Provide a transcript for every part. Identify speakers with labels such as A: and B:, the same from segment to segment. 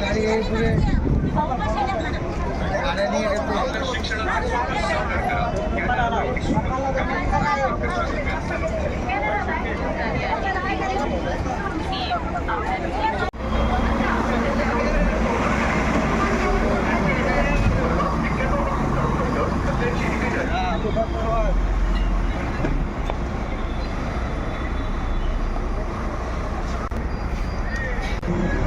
A: गाड़ी यही पूरे आने नहीं है त्याची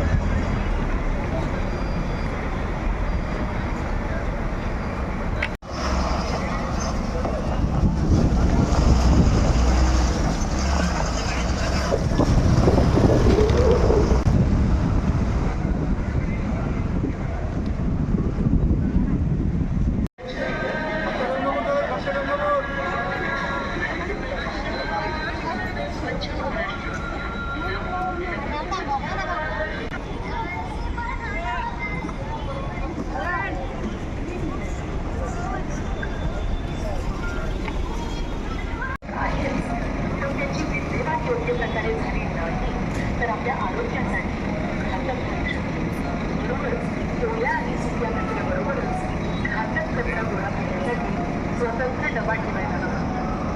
A: स्वतंत्र डबा ठेवायला हवा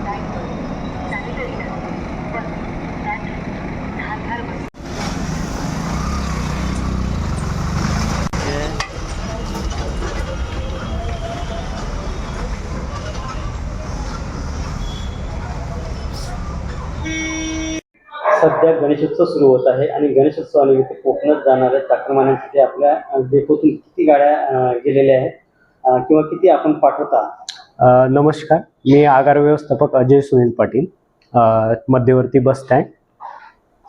A: बॅगवर
B: सध्या गणेशोत्सव सुरू होत आहे आणि गणेशोत्सवानिमित्त कोकणात जाणाऱ्या चाकरमान्यांसाठी आपल्या डेपोतून किती गाड्या गेलेल्या आहेत? किंवा किती आपण पाठवता
C: नमस्कार. मी आगार व्यवस्थापक अजय सुनील पाटील मध्यवर्ती बस स्टँड.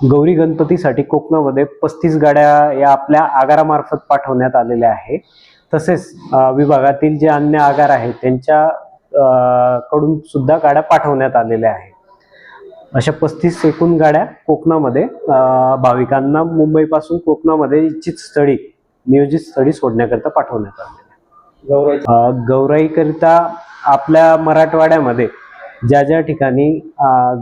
C: गौरी गणपतीसाठी कोकणामध्ये पस्तीस गाड्या या आपल्या आगारामार्फत पाठवण्यात आलेल्या आहे तसेच विभागातील जे अन्य आगार आहेत त्यांच्या कडून सुद्धा गाड्या पाठवण्यात आलेल्या आहेत. अशा पस्तीस एकूण गाड्या कोकणामध्ये भाविकांना मुंबईपासून कोकणामध्ये इच्छित स्थळी नियोजित स्थळी सोडण्याकरता पाठवण्यात अ, गौराईकरिता आपल्या मराठवाड्यामध्ये ज्या ज्या ठिकाणी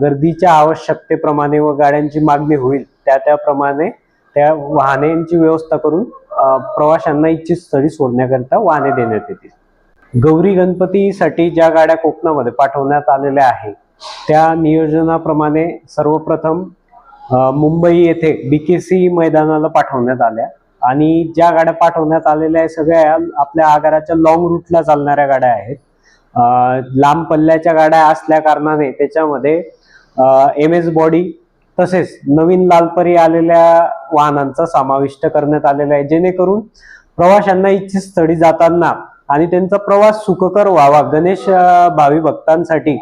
C: गर्दीच्या आवश्यकतेप्रमाणे व गाड्यांची मागणी होईल त्या त्याप्रमाणे त्या वाहनांची व्यवस्था करून प्रवाशांना इच्छित स्थळी सोडण्याकरिता वाहने देण्यात येतील. गौरी गणपतीसाठी ज्या गाड्या कोकणामध्ये पाठवण्यात आलेल्या आहेत त्या नियोजनाप्रमाणे सर्वप्रथम मुंबई येथे बीकेसी मैदानाला पाठवण्यात आल्या. आणि ज्या गाड्या पाठवण्यात आलेल्या आहे सगळ्या आपल्या आगाराच्या लॉंग रूटला चालणाऱ्या गाड्या आहेत. लांब पल्ल्याच्या गाड्या असल्या कारणाने त्याच्यामध्ये एम एस बॉडी तसेच नवीन लालपरी आलेल्या वाहनांचा समाविष्ट करण्यात आलेला आहे. जेणेकरून प्रवाशांना इच्छित स्थळी जाताना आणि त्यांचा प्रवास सुखकर व्हावा. गणेश भावी भक्तांसाठी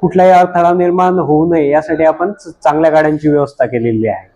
C: कुठलाही अडथळा निर्माण होऊ नये यासाठी आपण चांगल्या गाड्यांची व्यवस्था केलेली आहे.